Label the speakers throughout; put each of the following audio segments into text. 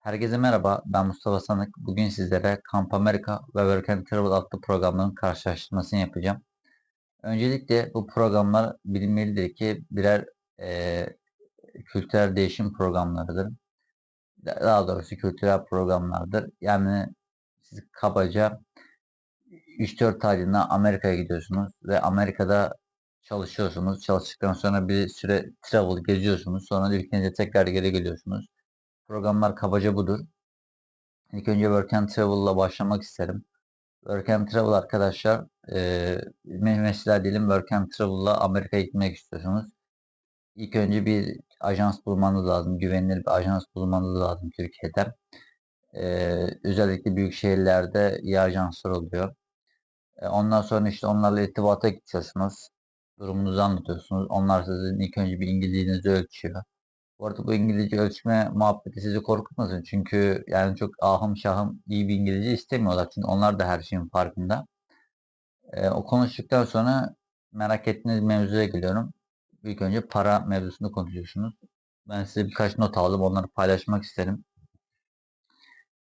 Speaker 1: Herkese merhaba, ben Mustafa Sanık. Bugün sizlere Camp America ve Work and Travel adlı programların karşılaştırmasını yapacağım. Öncelikle bu programlar bilinmelidir ki birer e, kültürel değişim programlarıdır. Daha doğrusu kültürel programlardır. Yani siz kabaca 3-4 aylığına Amerika'ya gidiyorsunuz ve Amerika'da çalışıyorsunuz. Çalıştıktan sonra bir süre travel geziyorsunuz. Sonra ülkenize tekrar geri geliyorsunuz. Programlar kabaca budur. İlk önce Work and Travel'la başlamak isterim. Work and Travel arkadaşlar, e, mesela diyelim Work and Travel'la Amerika'ya gitmek istiyorsunuz. İlk önce bir ajans bulmanız lazım. Güvenilir bir ajans bulmanız lazım Türkiye'de. E, özellikle büyük şehirlerde iyi ajanslar oluyor. E, ondan sonra işte onlarla irtibata geçiyorsunuz. Durumunuzu anlatıyorsunuz. Onlar sizin ilk önce bir İngilizcenizi ölçüyor. Bu arada bu İngilizce ölçme muhabbeti sizi korkutmasın. Çünkü yani çok ahım şahım iyi bir İngilizce istemiyorlar. Çünkü onlar da her şeyin farkında. Ee, o konuştuktan sonra merak ettiğiniz mevzuya geliyorum. İlk önce para mevzusunu konuşuyorsunuz. Ben size birkaç not aldım. Onları paylaşmak isterim.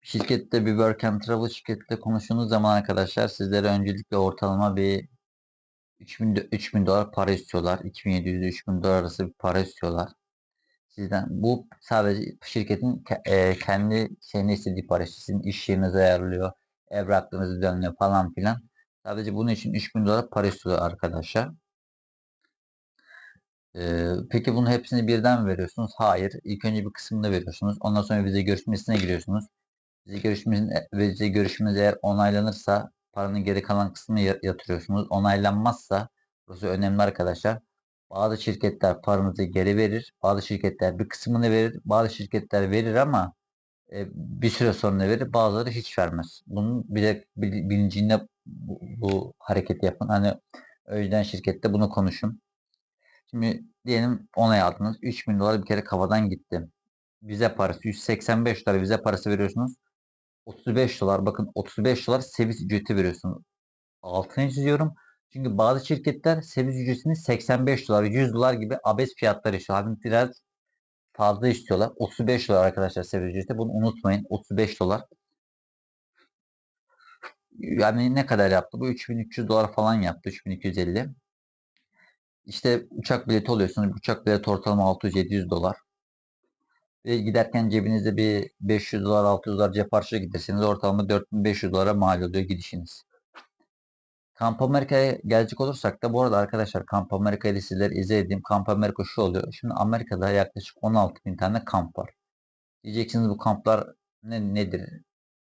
Speaker 1: Şirkette bir work and travel şirkette konuştuğunuz zaman arkadaşlar sizlere öncelikle ortalama bir 3000, 3000 dolar para istiyorlar. 2700-3000 dolar arası bir para istiyorlar sizden. Bu sadece şirketin e, kendi şeyini istediği para. Sizin iş yerinizi ayarlıyor. Evraklarınızı düzenliyor falan filan. Sadece bunun için 3000 dolar para istiyor arkadaşlar. Ee, peki bunu hepsini birden mi veriyorsunuz? Hayır. İlk önce bir kısmını veriyorsunuz. Ondan sonra vize görüşmesine giriyorsunuz. Vize görüşmeniz, vize görüşmeniz eğer onaylanırsa paranın geri kalan kısmını yatırıyorsunuz. Onaylanmazsa burası önemli arkadaşlar. Bazı şirketler paranızı geri verir. Bazı şirketler bir kısmını verir. Bazı şirketler verir ama e, bir süre sonra verir. Bazıları hiç vermez. Bunun bir de bilincinde bu, bu hareketi yapın. Hani o şirkette bunu konuşun. Şimdi diyelim onay aldınız. 3000 dolar bir kere kafadan gitti. Vize parası 185 dolar vize parası veriyorsunuz. 35 dolar bakın 35 dolar servis ücreti veriyorsunuz. Altını çiziyorum. Çünkü bazı şirketler servis ücretini 85 dolar, 100 dolar gibi abes fiyatlar istiyor. Hani biraz fazla istiyorlar. 35 dolar arkadaşlar servis ücreti. Bunu unutmayın. 35 dolar. Yani ne kadar yaptı? Bu 3300 dolar falan yaptı. 3250. İşte uçak bileti oluyorsunuz. Uçak bileti ortalama 600-700 dolar. Ve giderken cebinizde bir 500 dolar 600 dolar cep harçlığı giderseniz ortalama 4500 dolara mal oluyor gidişiniz. Kamp Amerika'ya gelecek olursak da bu arada arkadaşlar Kamp Amerika'yı sizlere izlediğim Kamp Amerika şu oluyor. Şimdi Amerika'da yaklaşık 16 bin tane kamp var. Diyeceksiniz bu kamplar ne, nedir?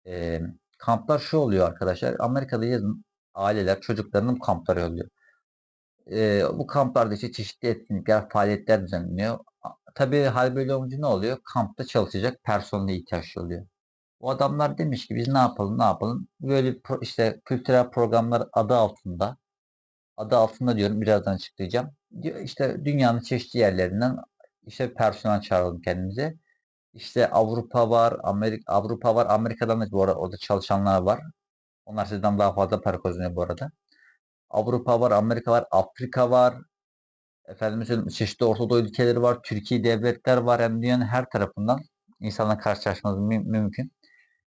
Speaker 1: E, kamplar şu oluyor arkadaşlar. Amerika'da yazın aileler çocuklarının kampları oluyor. E, bu kamplarda işte çeşitli etkinlikler, faaliyetler düzenleniyor. Tabii hal böyle olunca ne oluyor? Kampta çalışacak personele ihtiyaç oluyor. Bu adamlar demiş ki biz ne yapalım ne yapalım. Böyle pro, işte kültürel programlar adı altında adı altında diyorum birazdan açıklayacağım. Diyor, işte dünyanın çeşitli yerlerinden işte personel çağıralım kendimize. İşte Avrupa var, Amerika Avrupa var, Amerika'dan da bu arada orada çalışanlar var. Onlar sizden daha fazla para kazanıyor bu arada. Avrupa var, Amerika var, Afrika var. Efendim söyleyeyim, çeşitli Orta Doğu ülkeleri var, Türkiye devletler var. Yani dünyanın her tarafından insanla karşılaşmanız mü mümkün.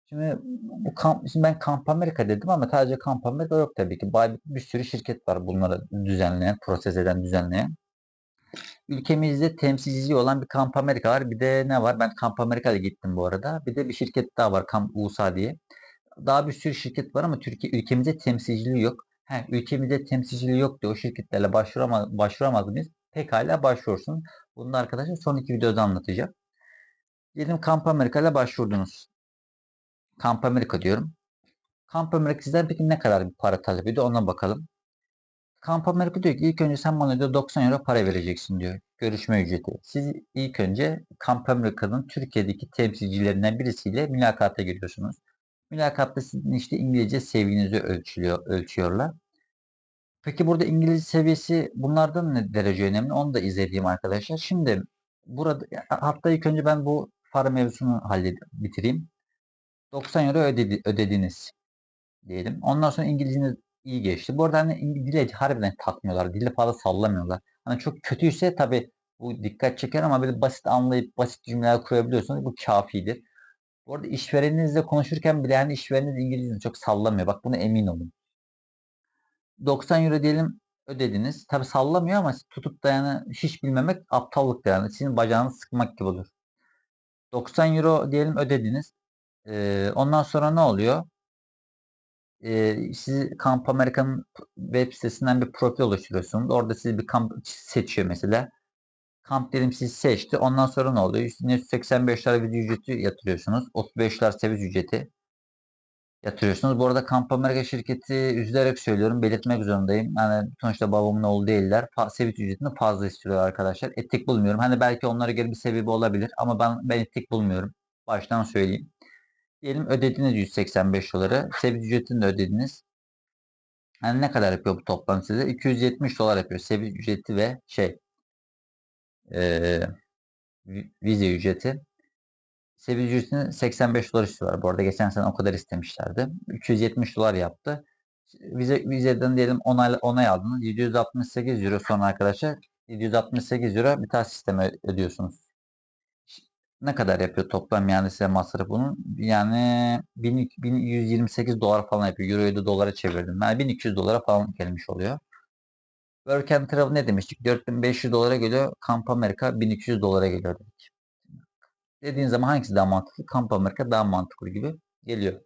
Speaker 1: Şimdi bu kamp, şimdi ben Kamp Amerika dedim ama sadece Kamp Amerika yok tabii ki. Bir, bir sürü şirket var bunları düzenleyen, proses eden, düzenleyen. Ülkemizde temsilcisi olan bir Kamp Amerika var. Bir de ne var? Ben Kamp Amerika'da gittim bu arada. Bir de bir şirket daha var Kamp USA diye. Daha bir sürü şirket var ama Türkiye ülkemizde temsilciliği yok. He, ülkemizde temsilciliği yok diye o şirketlerle başvuramaz, başvuramaz mıyız? Pekala başvursun. Bunu da arkadaşlar son iki videoda anlatacağım. Diyelim Kamp Amerika ile başvurdunuz. Kamp Amerika diyorum. Kamp Amerika sizden peki ne kadar bir para talep ediyor ona bakalım. Kamp Amerika diyor ki ilk önce sen bana diyor 90 euro para vereceksin diyor. Görüşme ücreti. Siz ilk önce Kamp Amerika'nın Türkiye'deki temsilcilerinden birisiyle mülakata giriyorsunuz. Mülakatta sizin işte İngilizce seviyenizi ölçülüyor, ölçüyorlar. Peki burada İngilizce seviyesi bunlardan ne derece önemli? Onu da izlediğim arkadaşlar. Şimdi burada hatta ilk önce ben bu para mevzusunu halledip bitireyim. 90 euro ödedi, ödediniz diyelim. Ondan sonra İngilizceniz iyi geçti. Bu arada hani dile harbiden takmıyorlar. Dili fazla sallamıyorlar. Hani çok kötüyse tabi bu dikkat çeker ama böyle basit anlayıp basit cümleler kurabiliyorsanız bu kafidir. Bu arada işvereninizle konuşurken bile yani işvereniniz İngilizce çok sallamıyor. Bak buna emin olun. 90 euro diyelim ödediniz. Tabi sallamıyor ama tutup da yani hiç bilmemek aptallık yani. Sizin bacağınızı sıkmak gibi olur. 90 euro diyelim ödediniz. Ee, ondan sonra ne oluyor? Ee, sizi Kamp Amerika'nın web sitesinden bir profil oluşturuyorsunuz. Orada sizi bir kamp seçiyor mesela. Kamp dedim sizi seçti. Ondan sonra ne oluyor? Üstüne 185 lira video ücreti yatırıyorsunuz. 35 lira seviz ücreti yatırıyorsunuz. Bu arada Kamp Amerika şirketi üzülerek söylüyorum. Belirtmek zorundayım. Yani sonuçta babamın oğlu değiller. Fa seviz ücretini fazla istiyor arkadaşlar. Etik bulmuyorum. Hani belki onlara göre bir sebebi olabilir. Ama ben, ben etik bulmuyorum. Baştan söyleyeyim. Diyelim ödediniz 185 doları. Seviz ücretini de ödediniz. Hani ne kadar yapıyor bu toplam size? 270 dolar yapıyor. Seviz ücreti ve şey e, vize ücreti. Seviye ücretini 85 dolar istiyorlar. Bu arada geçen sene o kadar istemişlerdi. 270 dolar yaptı. Vize, vizeden diyelim onay, onay aldınız. 768 euro sonra arkadaşlar 768 euro bir tane sisteme ödüyorsunuz. Ne kadar yapıyor toplam yani size masraf bunun? Yani 1128 dolar falan yapıyor. Euroyu da dolara çevirdim. Yani 1200 dolara falan gelmiş oluyor. Work and Travel ne demiştik? 4500 dolara geliyor. Kamp Amerika 1200 dolara geliyor dedik dediğin zaman hangisi daha mantıklı? Kamp Amerika daha mantıklı gibi geliyor.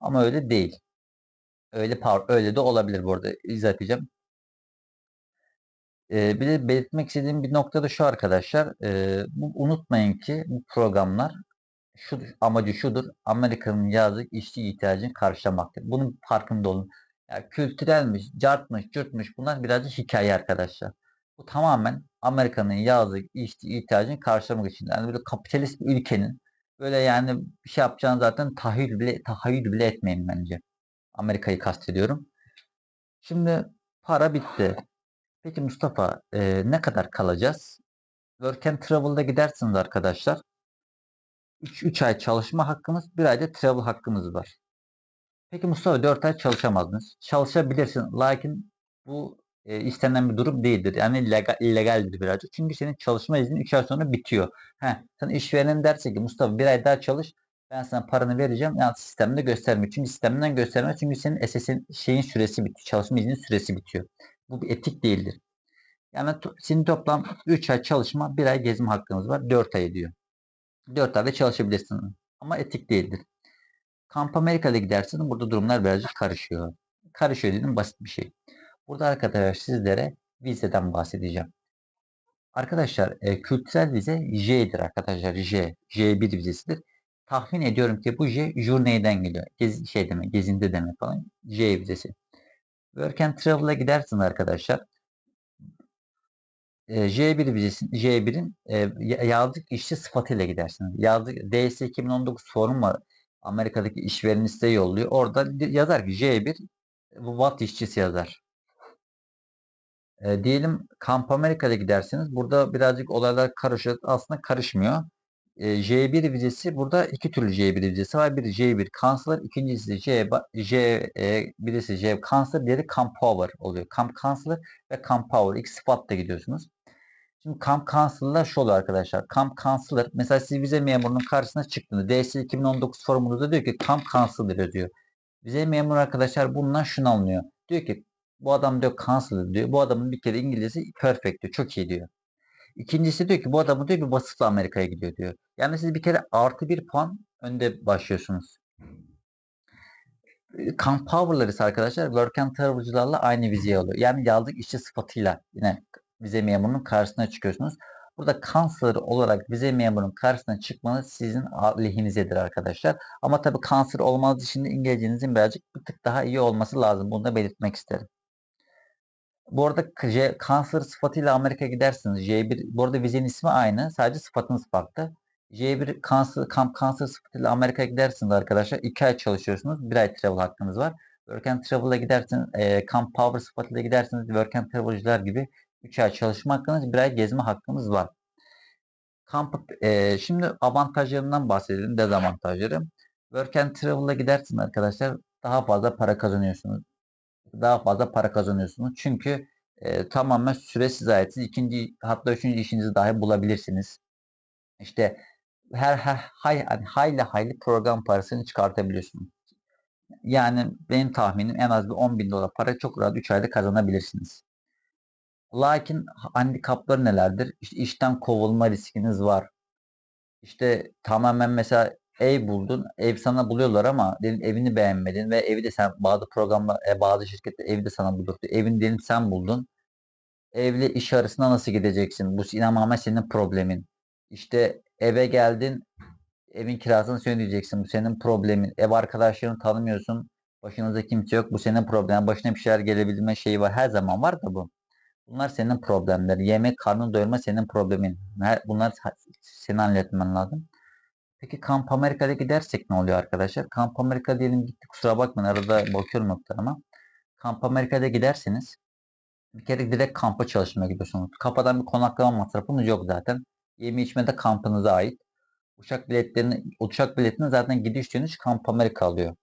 Speaker 1: Ama öyle değil. Öyle öyle de olabilir bu arada. İzah edeceğim. Ee, bir de belirtmek istediğim bir nokta da şu arkadaşlar. E, bu, unutmayın ki bu programlar şu amacı şudur. Amerika'nın yazık işçi ihtiyacını karşılamaktır. Bunun farkında olun. Yani kültürelmiş, cartmış, cürtmüş bunlar birazcık hikaye arkadaşlar. Bu tamamen Amerika'nın yazık işçi ihtiyacını karşılamak için. Yani böyle kapitalist bir ülkenin böyle yani bir şey yapacağını zaten tahayyül bile, tahayyül bile etmeyin bence. Amerika'yı kastediyorum. Şimdi para bitti. Peki Mustafa e, ne kadar kalacağız? Work and Travel'da gidersiniz arkadaşlar. 3 ay çalışma hakkımız, 1 ayda travel hakkımız var. Peki Mustafa 4 ay çalışamazdınız. Çalışabilirsin. Lakin bu e, istenen bir durum değildir. Yani legal, illegaldir birazcık. Çünkü senin çalışma iznin 3 ay sonra bitiyor. Heh, sen işverenin derse ki Mustafa bir ay daha çalış ben sana paranı vereceğim. Yani sistemde göstermiyor. Çünkü sistemden göstermez. Çünkü senin SS'in şeyin süresi bitiyor. Çalışma iznin süresi bitiyor. Bu bir etik değildir. Yani senin toplam 3 ay çalışma, 1 ay gezme hakkınız var. 4 ay diyor. 4 ayda çalışabilirsin. Ama etik değildir. Kamp Amerika'da gidersin. Burada durumlar birazcık karışıyor. Karışıyor dedim basit bir şey. Burada arkadaşlar sizlere vizeden bahsedeceğim. Arkadaşlar e, kültürel vize J'dir arkadaşlar. J. J1 vizesidir. Tahmin ediyorum ki bu J Journey'den geliyor. Gez, şey demek, gezindi demek falan. J vizesi. Work and Travel'a gidersiniz arkadaşlar. E, J1 vizesi, J1'in e, yazlık işçi sıfatıyla gidersiniz. Yazlık DS 2019 forum var. Amerika'daki işveren size yolluyor. Orada yazar ki J1 Watt işçisi yazar. E, diyelim Kamp Amerika'da giderseniz burada birazcık olaylar karışır. Aslında karışmıyor. E, J1 vizesi burada iki türlü J1 vizesi var. Biri J1 Counselor, ikincisi J, J e, birisi J Counselor, diğeri Camp Power oluyor. Camp Counselor ve Camp Power. İki sıfatla gidiyorsunuz. Şimdi Camp Counselor'lar şu oluyor arkadaşlar. Camp Counselor mesela siz vize memurunun karşısına çıktığında DS 2019 formunuzda diyor ki Camp Counselor diyor. Vize memuru arkadaşlar bundan şunu anlıyor. Diyor ki bu adam diyor cancel diyor. Bu adamın bir kere İngilizcesi perfect diyor. Çok iyi diyor. İkincisi diyor ki bu adamı diyor bir vasıfla Amerika'ya gidiyor diyor. Yani siz bir kere artı bir puan önde başlıyorsunuz. Camp Power'lar ise arkadaşlar and Travel'cılarla aynı vizeye alıyor. Yani yazlık işçi sıfatıyla yine vize memurunun karşısına çıkıyorsunuz. Burada kanser olarak vize memurunun karşısına çıkmanız sizin lehinizedir arkadaşlar. Ama tabi kanser olmanız için de İngilizcenizin birazcık bir tık daha iyi olması lazım. Bunu da belirtmek isterim. Bu arada J, Counselor sıfatıyla Amerika gidersiniz. J1 bu arada vizenin ismi aynı. Sadece sıfatınız farklı. J1 Counselor, Camp Counselor sıfatıyla Amerika'ya gidersiniz arkadaşlar. 2 ay çalışıyorsunuz. 1 ay travel hakkınız var. Work and Travel'a gidersiniz. E, Camp Power sıfatıyla gidersiniz. Work and Travel'cılar gibi 3 ay çalışma hakkınız, 1 ay gezme hakkınız var. Kamp, e, şimdi avantajlarından bahsedelim, dezavantajları. Work and Travel'a gidersiniz arkadaşlar. Daha fazla para kazanıyorsunuz daha fazla para kazanıyorsunuz. Çünkü e, tamamen süre size ait. İkinci hatta üçüncü işinizi dahi bulabilirsiniz. İşte her, her hay, hani hayli hayli program parasını çıkartabiliyorsunuz. Yani benim tahminim en az bir 10 bin dolar para çok rahat 3 ayda kazanabilirsiniz. Lakin handikapları nelerdir? İşte işten kovulma riskiniz var. İşte tamamen mesela ev buldun. Ev sana buluyorlar ama diyelim evini beğenmedin ve evi de sen bazı programlar, e, bazı şirketler evi de sana bulurdu. Evini diyelim sen buldun. Evle iş arasında nasıl gideceksin? Bu tamamen senin problemin. İşte eve geldin, evin kirasını sen. Bu senin problemin. Ev arkadaşlarını tanımıyorsun. Başınızda kimse yok. Bu senin problemin. Başına bir şeyler gelebilme şeyi var. Her zaman var da bu. Bunlar senin problemler. Yemek, karnını doyurma senin problemin. Bunlar senin halletmen lazım. Peki Kamp Amerika'ya gidersek ne oluyor arkadaşlar? Kamp Amerika diyelim gitti. Kusura bakmayın arada bakıyorum noktalarıma. Kamp Amerika'da giderseniz bir kere direkt kampa çalışmaya gidiyorsunuz. Kafadan bir konaklama masrafınız yok zaten. Yeme içme de kampınıza ait. Uçak biletlerini, uçak biletini zaten gidiş dönüş Kamp Amerika alıyor.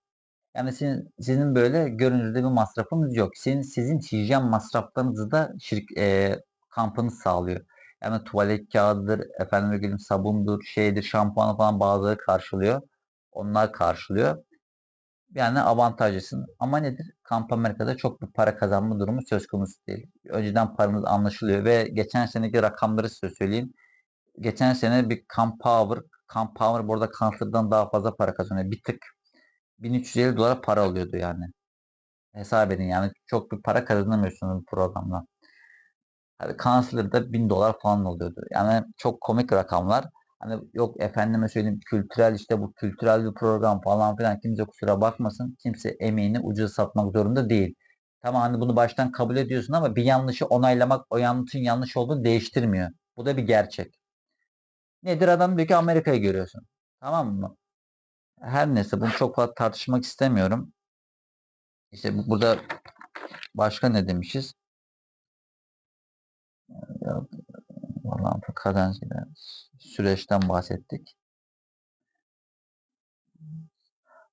Speaker 1: Yani sizin, sizin böyle görünürde bir masrafınız yok. Sizin, sizin hijyen masraflarınızı da şirk, e, kampınız sağlıyor. Yani tuvalet kağıdıdır, efendim söyleyeyim sabundur, şeydir, şampuanı falan bazıları karşılıyor. Onlar karşılıyor. Yani avantajlısın. Ama nedir? Kamp Amerika'da çok bir para kazanma durumu söz konusu değil. Önceden paranız anlaşılıyor ve geçen seneki rakamları size söyleyeyim. Geçen sene bir Camp Power, Camp Power burada Counter'dan daha fazla para kazanıyor. Bir tık 1350 dolar para alıyordu yani. Hesap edin yani çok bir para kazanamıyorsunuz bu programla. Hani Counselor'da 1000 dolar falan oluyordu. Yani çok komik rakamlar. Hani yok efendime söyleyeyim kültürel işte bu kültürel bir program falan filan kimse kusura bakmasın. Kimse emeğini ucuza satmak zorunda değil. Tamam hani bunu baştan kabul ediyorsun ama bir yanlışı onaylamak o yanlışın yanlış olduğunu değiştirmiyor. Bu da bir gerçek. Nedir adam diyor ki Amerika'yı görüyorsun. Tamam mı? Her neyse bunu çok fazla tartışmak istemiyorum. İşte burada başka ne demişiz? Kadenciler süreçten bahsettik.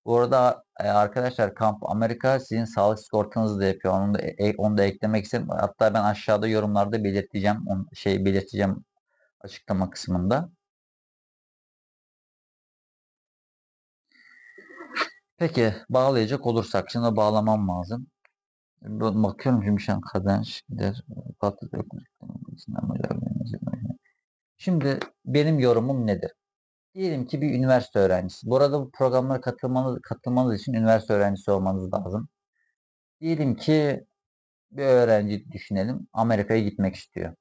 Speaker 1: Bu arada e, arkadaşlar Kamp Amerika sizin sağlık sigortanızı da yapıyor. Onu da, e, onu da eklemek istedim. Hatta ben aşağıda yorumlarda belirteceğim. Onu, şey belirteceğim açıklama kısmında. Peki bağlayacak olursak şimdi bağlamam lazım. Bakıyorum şimdi şu an kadenç gider. Şimdi benim yorumum nedir? Diyelim ki bir üniversite öğrencisi. Bu arada bu programlara katılmanız, katılmanız için üniversite öğrencisi olmanız lazım. Diyelim ki bir öğrenci düşünelim Amerika'ya gitmek istiyor.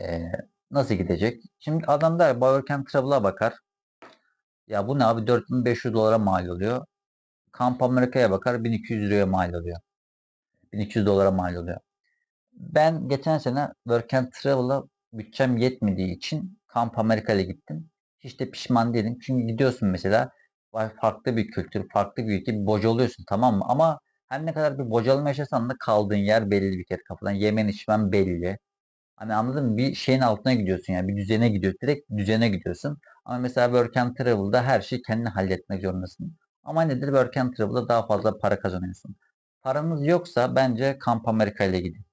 Speaker 1: Ee, nasıl gidecek? Şimdi adam der Work and Travel'a bakar. Ya bu ne abi 4500 dolara mal oluyor. Kamp Amerika'ya bakar 1200 liraya mal oluyor. 1200 dolara mal oluyor. Ben geçen sene Work and Travel'a bütçem yetmediği için Kamp Amerika'ya gittim. Hiç de pişman değilim. Çünkü gidiyorsun mesela farklı bir kültür, farklı bir ülke bir bocalıyorsun tamam mı? Ama her ne kadar bir bocalma yaşasan da kaldığın yer belli bir kere kafadan. Yemen içmen belli. Hani anladın mı? Bir şeyin altına gidiyorsun yani bir düzene gidiyorsun. Direkt düzene gidiyorsun. Ama mesela Work and Travel'da her şeyi kendin halletmek zorundasın. Ama nedir? Work and Travel'da daha fazla para kazanıyorsun. Paranız yoksa bence Kamp Amerika ile gidin.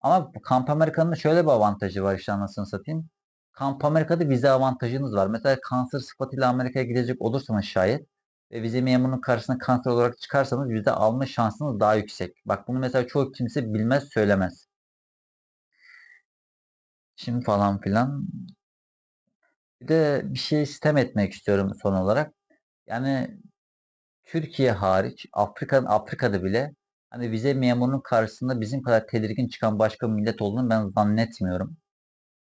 Speaker 1: Ama Kamp Amerika'nın şöyle bir avantajı var işte anasını satayım. Kamp Amerika'da vize avantajınız var. Mesela kanser sıfatıyla Amerika'ya gidecek olursanız şayet ve vize memurunun karşısına kanser olarak çıkarsanız vize alma şansınız daha yüksek. Bak bunu mesela çoğu kimse bilmez söylemez. Şimdi falan filan. Bir de bir şey sistem etmek istiyorum son olarak. Yani Türkiye hariç Afrika'nın Afrika'da bile hani vize memurunun karşısında bizim kadar tedirgin çıkan başka bir millet olduğunu ben zannetmiyorum.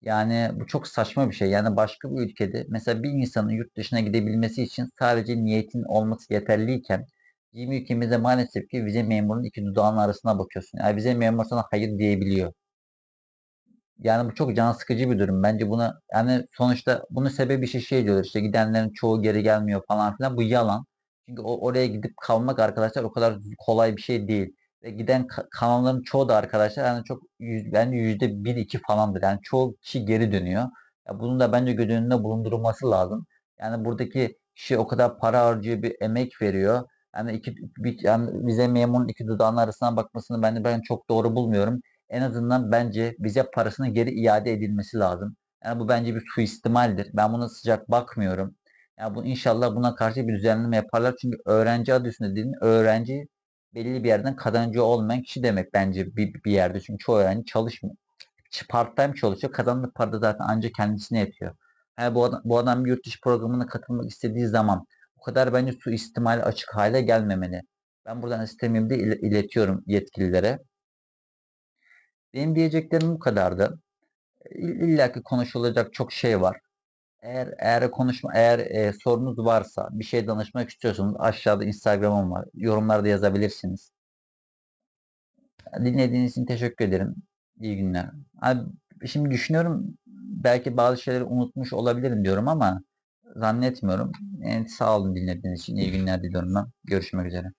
Speaker 1: Yani bu çok saçma bir şey. Yani başka bir ülkede mesela bir insanın yurt dışına gidebilmesi için sadece niyetin olması yeterliyken bizim ülkemizde maalesef ki vize memurunun iki dudağının arasına bakıyorsun. Yani vize memuru sana hayır diyebiliyor. Yani bu çok can sıkıcı bir durum. Bence buna yani sonuçta bunun sebebi şey şey diyorlar işte gidenlerin çoğu geri gelmiyor falan filan. Bu yalan. Çünkü o, oraya gidip kalmak arkadaşlar o kadar kolay bir şey değil. Ve giden kanalların çoğu da arkadaşlar yani çok bence yüzde bir iki falandır. Yani çoğu kişi geri dönüyor. Ya bunun da bence göz önünde bulundurulması lazım. Yani buradaki kişi o kadar para harcıyor, bir emek veriyor. Yani iki bir, yani vize memurun iki dudağının arasına bakmasını ben ben çok doğru bulmuyorum. En azından bence vize parasının geri iade edilmesi lazım. Yani bu bence bir suistimaldir. Ben buna sıcak bakmıyorum. Yani bu inşallah buna karşı bir düzenleme yaparlar. Çünkü öğrenci adı üstünde dediğin öğrenci belli bir yerden kazancı olmayan kişi demek bence bir, bir yerde. Çünkü çoğu öğrenci çalışmıyor. Part time çalışıyor. Kazandığı para da zaten ancak kendisine yetiyor. Yani bu adam, bu adam bir yurt dışı programına katılmak istediği zaman o kadar bence suistimali açık hale gelmemeli. Ben buradan istemimi de il- iletiyorum yetkililere. Benim diyeceklerim bu kadardı. İlla ki konuşulacak çok şey var. Eğer eğer konuşma eğer e, sorunuz varsa, bir şey danışmak istiyorsanız aşağıda Instagram'ım var. Yorumlarda yazabilirsiniz. Dinlediğiniz için teşekkür ederim. İyi günler. Abi, şimdi düşünüyorum belki bazı şeyleri unutmuş olabilirim diyorum ama zannetmiyorum. Yani sağ olun dinlediğiniz için. İyi günler diliyorum ben. Görüşmek üzere.